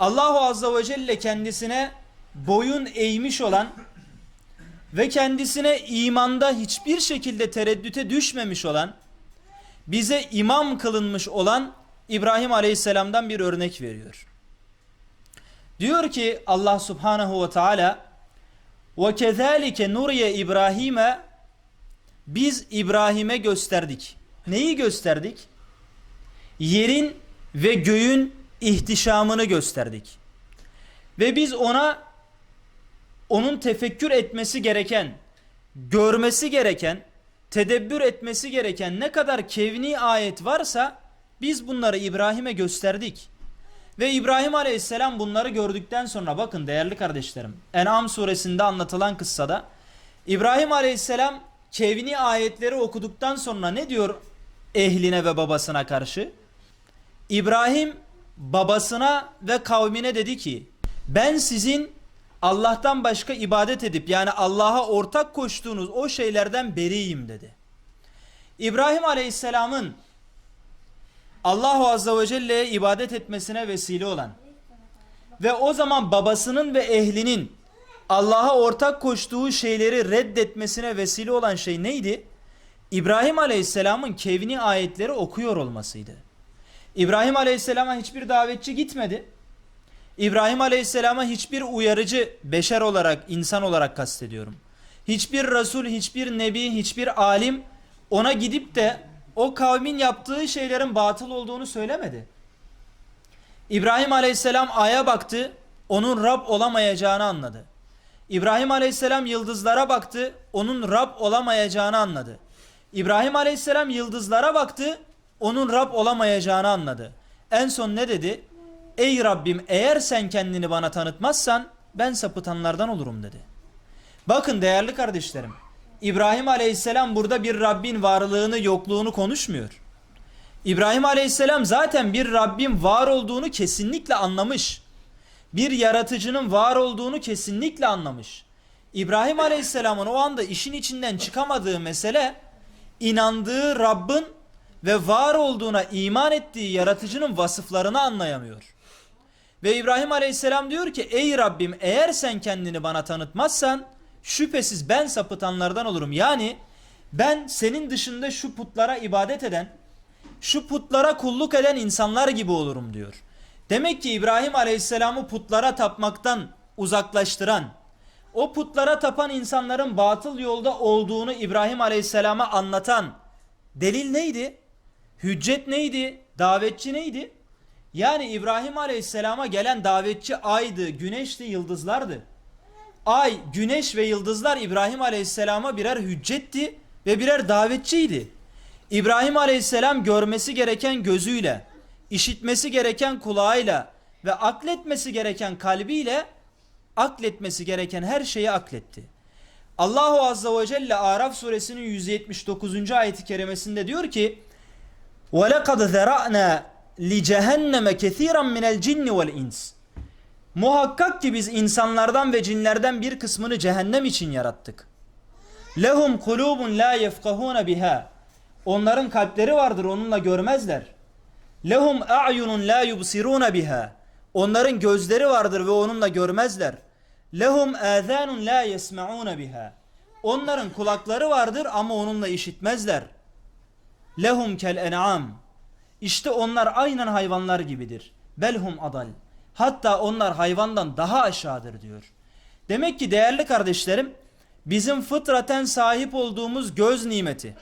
Allahu Azze ve Celle kendisine boyun eğmiş olan ve kendisine imanda hiçbir şekilde tereddüte düşmemiş olan bize imam kılınmış olan İbrahim Aleyhisselam'dan bir örnek veriyor. Diyor ki Allah Subhanahu ve Teala kezalike nuriye İbrahim'e biz İbrahim'e gösterdik. Neyi gösterdik? Yerin ve göğün ihtişamını gösterdik. Ve biz ona onun tefekkür etmesi gereken, görmesi gereken, tedebbür etmesi gereken ne kadar kevni ayet varsa biz bunları İbrahim'e gösterdik. Ve İbrahim Aleyhisselam bunları gördükten sonra bakın değerli kardeşlerim En'am suresinde anlatılan kıssada İbrahim Aleyhisselam kevni ayetleri okuduktan sonra ne diyor ehline ve babasına karşı? İbrahim babasına ve kavmine dedi ki ben sizin Allah'tan başka ibadet edip yani Allah'a ortak koştuğunuz o şeylerden beriyim dedi. İbrahim Aleyhisselam'ın Allahu Azze ve Celle'ye ibadet etmesine vesile olan ve o zaman babasının ve ehlinin Allah'a ortak koştuğu şeyleri reddetmesine vesile olan şey neydi? İbrahim Aleyhisselam'ın kevni ayetleri okuyor olmasıydı. İbrahim Aleyhisselam'a hiçbir davetçi gitmedi. İbrahim Aleyhisselam'a hiçbir uyarıcı beşer olarak, insan olarak kastediyorum. Hiçbir Resul, hiçbir Nebi, hiçbir alim ona gidip de o kavmin yaptığı şeylerin batıl olduğunu söylemedi. İbrahim Aleyhisselam aya baktı, onun Rab olamayacağını anladı. İbrahim Aleyhisselam yıldızlara baktı, onun Rab olamayacağını anladı. İbrahim Aleyhisselam yıldızlara baktı, onun Rab olamayacağını anladı. En son ne dedi? Ey Rabbim eğer sen kendini bana tanıtmazsan ben sapıtanlardan olurum dedi. Bakın değerli kardeşlerim. İbrahim Aleyhisselam burada bir Rabbin varlığını yokluğunu konuşmuyor. İbrahim Aleyhisselam zaten bir Rabbin var olduğunu kesinlikle anlamış. Bir yaratıcının var olduğunu kesinlikle anlamış. İbrahim Aleyhisselam'ın o anda işin içinden çıkamadığı mesele inandığı Rabbin ve var olduğuna iman ettiği yaratıcının vasıflarını anlayamıyor. Ve İbrahim Aleyhisselam diyor ki ey Rabbim eğer sen kendini bana tanıtmazsan şüphesiz ben sapıtanlardan olurum. Yani ben senin dışında şu putlara ibadet eden, şu putlara kulluk eden insanlar gibi olurum diyor. Demek ki İbrahim Aleyhisselam'ı putlara tapmaktan uzaklaştıran, o putlara tapan insanların batıl yolda olduğunu İbrahim Aleyhisselam'a anlatan delil neydi? Hüccet neydi? Davetçi neydi? Yani İbrahim Aleyhisselam'a gelen davetçi aydı, güneşti, yıldızlardı. Ay, güneş ve yıldızlar İbrahim Aleyhisselam'a birer hüccetti ve birer davetçiydi. İbrahim Aleyhisselam görmesi gereken gözüyle, işitmesi gereken kulağıyla ve akletmesi gereken kalbiyle akletmesi gereken her şeyi akletti. Allahu Azze ve Celle Araf suresinin 179. ayeti kerimesinde diyor ki وَلَقَدْ ذَرَأْنَا لِجَهَنَّمَ كَثِيرًا مِنَ الْجِنِّ وَالْاِنْسِ Muhakkak ki biz insanlardan ve cinlerden bir kısmını cehennem için yarattık. Lehum kulubun la yefkahuna biha. Onların kalpleri vardır onunla görmezler. Lehum a'yunun la yubsiruna biha. Onların gözleri vardır ve onunla görmezler. Lehum azanun la yesmauna biha. Onların kulakları vardır ama onunla işitmezler. Lehum kel en'am. İşte onlar aynen hayvanlar gibidir. Belhum adal. Hatta onlar hayvandan daha aşağıdır diyor. Demek ki değerli kardeşlerim bizim fıtraten sahip olduğumuz göz nimeti,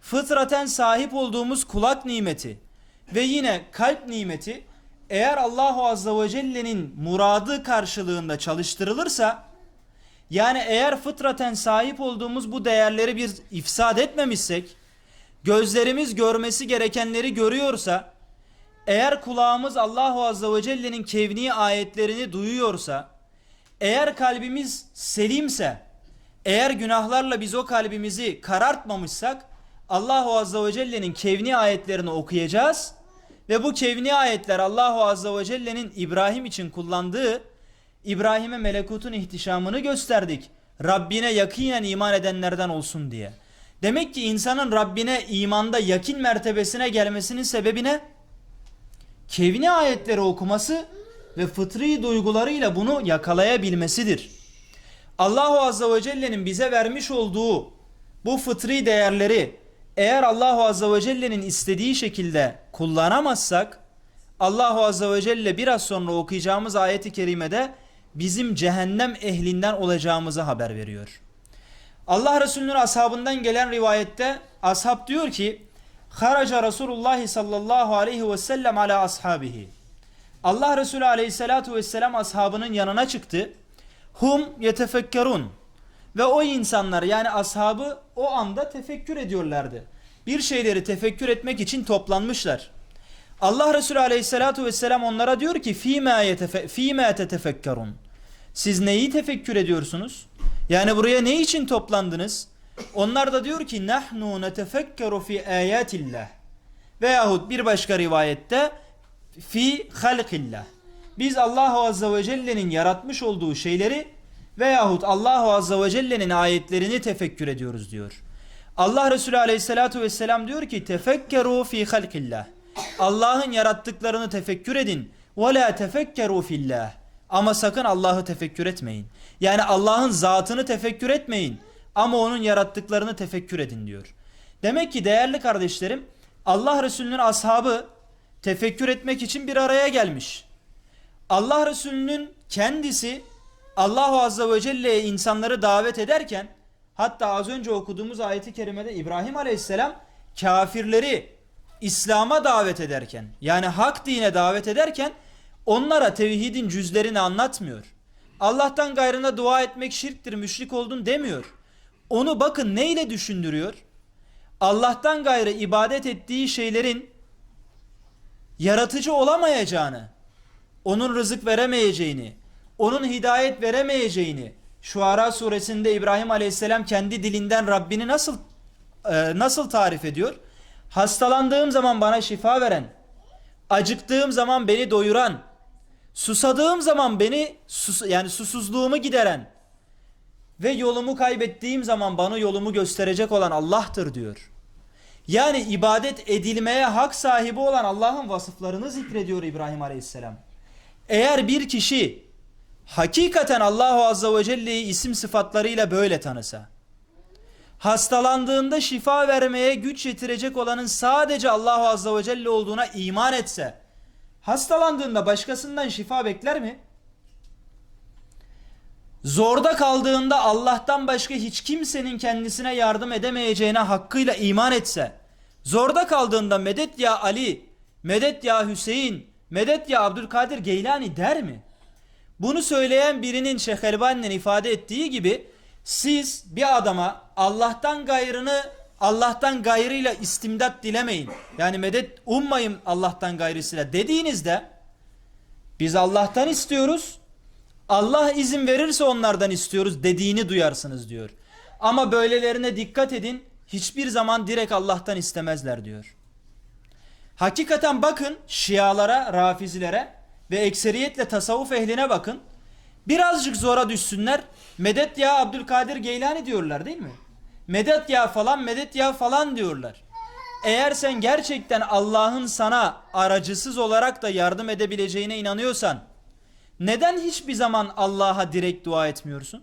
fıtraten sahip olduğumuz kulak nimeti ve yine kalp nimeti eğer Allahu Azze ve Celle'nin muradı karşılığında çalıştırılırsa yani eğer fıtraten sahip olduğumuz bu değerleri bir ifsad etmemişsek gözlerimiz görmesi gerekenleri görüyorsa eğer kulağımız Allahu Azze ve Celle'nin kevni ayetlerini duyuyorsa, eğer kalbimiz selimse, eğer günahlarla biz o kalbimizi karartmamışsak, Allahu Azze ve Celle'nin kevni ayetlerini okuyacağız ve bu kevni ayetler Allahu Azze ve Celle'nin İbrahim için kullandığı İbrahim'e melekutun ihtişamını gösterdik. Rabbine yakinen iman edenlerden olsun diye. Demek ki insanın Rabbine imanda yakin mertebesine gelmesinin sebebi ne? kevni ayetleri okuması ve fıtri duygularıyla bunu yakalayabilmesidir. Allahu Azze ve Celle'nin bize vermiş olduğu bu fıtri değerleri eğer Allahu Azze ve Celle'nin istediği şekilde kullanamazsak Allahu Azze ve Celle biraz sonra okuyacağımız ayeti kerimede bizim cehennem ehlinden olacağımızı haber veriyor. Allah Resulü'nün ashabından gelen rivayette ashab diyor ki Haraca Resulullah sallallahu aleyhi ve sellem ala ashabihi. Allah Resulü aleyhissalatu vesselam ashabının yanına çıktı. Hum yetefekkerun. Ve o insanlar yani ashabı o anda tefekkür ediyorlardı. Bir şeyleri tefekkür etmek için toplanmışlar. Allah Resulü aleyhissalatu vesselam onlara diyor ki yetefe, fîmâ tetefekkerun. Siz neyi tefekkür ediyorsunuz? Yani buraya ne için toplandınız? Onlar da diyor ki nahnu netefekkeru fi ayatillah. Veyahut bir başka rivayette fi halqillah. Biz Allahu Azze ve Celle'nin yaratmış olduğu şeyleri veyahut Allahu Azze ve Celle'nin ayetlerini tefekkür ediyoruz diyor. Allah Resulü Aleyhisselatü Vesselam diyor ki tefekkeru fi halqillah. Allah'ın yarattıklarını tefekkür edin. Ve la tefekkeru fillah. Ama sakın Allah'ı tefekkür etmeyin. Yani Allah'ın zatını tefekkür etmeyin. Ama onun yarattıklarını tefekkür edin diyor. Demek ki değerli kardeşlerim Allah Resulü'nün ashabı tefekkür etmek için bir araya gelmiş. Allah Resulü'nün kendisi Allahu Azze ve Celle'ye insanları davet ederken hatta az önce okuduğumuz ayeti kerimede İbrahim Aleyhisselam kafirleri İslam'a davet ederken yani hak dine davet ederken onlara tevhidin cüzlerini anlatmıyor. Allah'tan gayrına dua etmek şirktir, müşrik oldun demiyor. Onu bakın neyle düşündürüyor? Allah'tan gayrı ibadet ettiği şeylerin yaratıcı olamayacağını, onun rızık veremeyeceğini, onun hidayet veremeyeceğini, Şuara suresinde İbrahim Aleyhisselam kendi dilinden Rabbini nasıl e, nasıl tarif ediyor? Hastalandığım zaman bana şifa veren, acıktığım zaman beni doyuran, susadığım zaman beni sus, yani susuzluğumu gideren ve yolumu kaybettiğim zaman bana yolumu gösterecek olan Allah'tır diyor. Yani ibadet edilmeye hak sahibi olan Allah'ın vasıflarını zikrediyor İbrahim Aleyhisselam. Eğer bir kişi hakikaten Allahu Azze ve Celle'yi isim sıfatlarıyla böyle tanısa, hastalandığında şifa vermeye güç yetirecek olanın sadece Allahu Azze ve Celle olduğuna iman etse, hastalandığında başkasından şifa bekler mi? Zorda kaldığında Allah'tan başka hiç kimsenin kendisine yardım edemeyeceğine hakkıyla iman etse, zorda kaldığında medet ya Ali, medet ya Hüseyin, medet ya Abdülkadir Geylani der mi? Bunu söyleyen birinin Şeyh Elbani'nin ifade ettiği gibi siz bir adama Allah'tan gayrını Allah'tan gayrıyla istimdat dilemeyin. Yani medet ummayın Allah'tan gayrısıyla dediğinizde biz Allah'tan istiyoruz. Allah izin verirse onlardan istiyoruz dediğini duyarsınız diyor. Ama böylelerine dikkat edin. Hiçbir zaman direkt Allah'tan istemezler diyor. Hakikaten bakın Şialara, Rafizilere ve ekseriyetle tasavvuf ehline bakın. Birazcık zora düşsünler. Medet ya Abdülkadir Geylani diyorlar değil mi? Medet ya falan medet ya falan diyorlar. Eğer sen gerçekten Allah'ın sana aracısız olarak da yardım edebileceğine inanıyorsan neden hiçbir zaman Allah'a direkt dua etmiyorsun?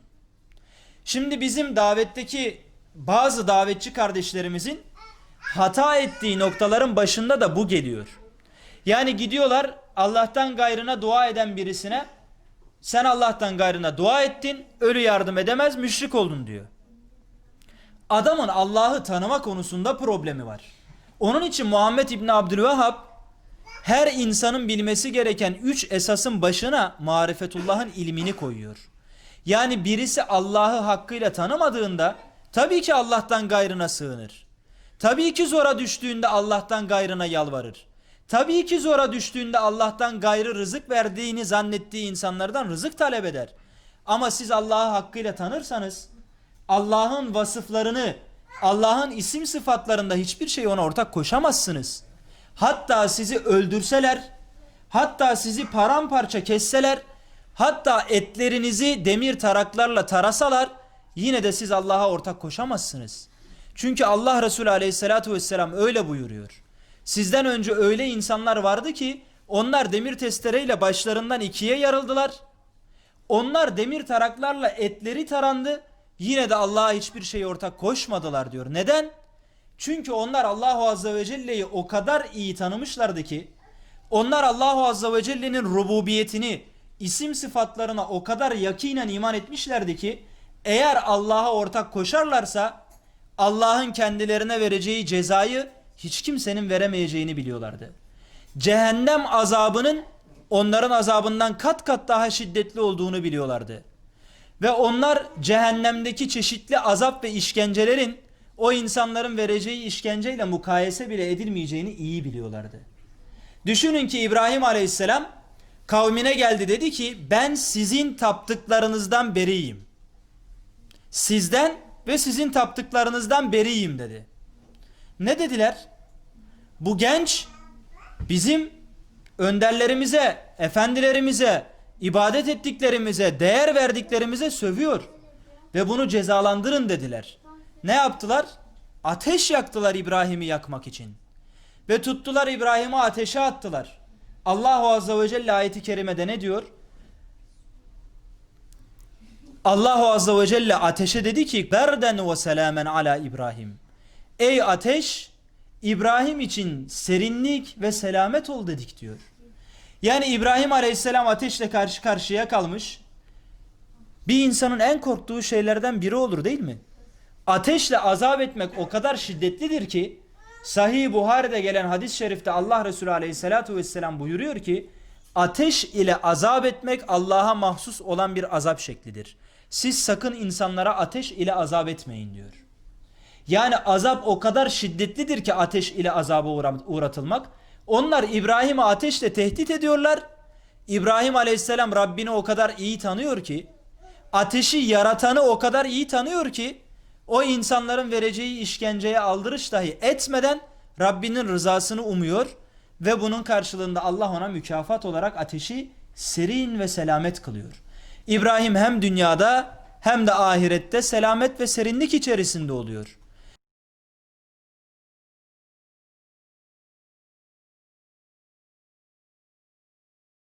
Şimdi bizim davetteki bazı davetçi kardeşlerimizin hata ettiği noktaların başında da bu geliyor. Yani gidiyorlar Allah'tan gayrına dua eden birisine sen Allah'tan gayrına dua ettin, ölü yardım edemez, müşrik oldun diyor. Adamın Allah'ı tanıma konusunda problemi var. Onun için Muhammed İbni Abdülvehhab her insanın bilmesi gereken üç esasın başına marifetullah'ın ilmini koyuyor. Yani birisi Allah'ı hakkıyla tanımadığında tabii ki Allah'tan gayrına sığınır. Tabii ki zora düştüğünde Allah'tan gayrına yalvarır. Tabii ki zora düştüğünde Allah'tan gayrı rızık verdiğini zannettiği insanlardan rızık talep eder. Ama siz Allah'ı hakkıyla tanırsanız Allah'ın vasıflarını, Allah'ın isim sıfatlarında hiçbir şey ona ortak koşamazsınız. Hatta sizi öldürseler, hatta sizi paramparça kesseler, hatta etlerinizi demir taraklarla tarasalar yine de siz Allah'a ortak koşamazsınız. Çünkü Allah Resulü aleyhissalatu vesselam öyle buyuruyor. Sizden önce öyle insanlar vardı ki Onlar demir testereyle başlarından ikiye yarıldılar. Onlar demir taraklarla etleri tarandı. Yine de Allah'a hiçbir şey ortak koşmadılar diyor. Neden? Çünkü onlar Allahu Azze ve Celle'yi o kadar iyi tanımışlardı ki onlar Allahu Azze ve Celle'nin rububiyetini, isim sıfatlarına o kadar yakinen iman etmişlerdi ki eğer Allah'a ortak koşarlarsa Allah'ın kendilerine vereceği cezayı hiç kimsenin veremeyeceğini biliyorlardı. Cehennem azabının onların azabından kat kat daha şiddetli olduğunu biliyorlardı. Ve onlar cehennemdeki çeşitli azap ve işkencelerin o insanların vereceği işkenceyle mukayese bile edilmeyeceğini iyi biliyorlardı. Düşünün ki İbrahim Aleyhisselam kavmine geldi dedi ki ben sizin taptıklarınızdan beriyim. Sizden ve sizin taptıklarınızdan beriyim dedi. Ne dediler? Bu genç bizim önderlerimize, efendilerimize, ibadet ettiklerimize, değer verdiklerimize sövüyor. Ve bunu cezalandırın dediler. Ne yaptılar? Ateş yaktılar İbrahim'i yakmak için. Ve tuttular İbrahim'i ateşe attılar. Allahu Azze ve Celle ayeti kerimede ne diyor? Allahu Azze ve Celle ateşe dedi ki berden ve selamen ala İbrahim. Ey ateş İbrahim için serinlik ve selamet ol dedik diyor. Yani İbrahim Aleyhisselam ateşle karşı karşıya kalmış. Bir insanın en korktuğu şeylerden biri olur değil mi? Ateşle azap etmek o kadar şiddetlidir ki Sahih Buhari'de gelen hadis-i şerifte Allah Resulü Aleyhisselatü Vesselam buyuruyor ki ateş ile azap etmek Allah'a mahsus olan bir azap şeklidir. Siz sakın insanlara ateş ile azap etmeyin diyor. Yani azap o kadar şiddetlidir ki ateş ile azaba uğra- uğratılmak. Onlar İbrahim'i ateşle tehdit ediyorlar. İbrahim Aleyhisselam Rabbini o kadar iyi tanıyor ki ateşi yaratanı o kadar iyi tanıyor ki o insanların vereceği işkenceye aldırış dahi etmeden Rabbinin rızasını umuyor ve bunun karşılığında Allah ona mükafat olarak ateşi serin ve selamet kılıyor. İbrahim hem dünyada hem de ahirette selamet ve serinlik içerisinde oluyor.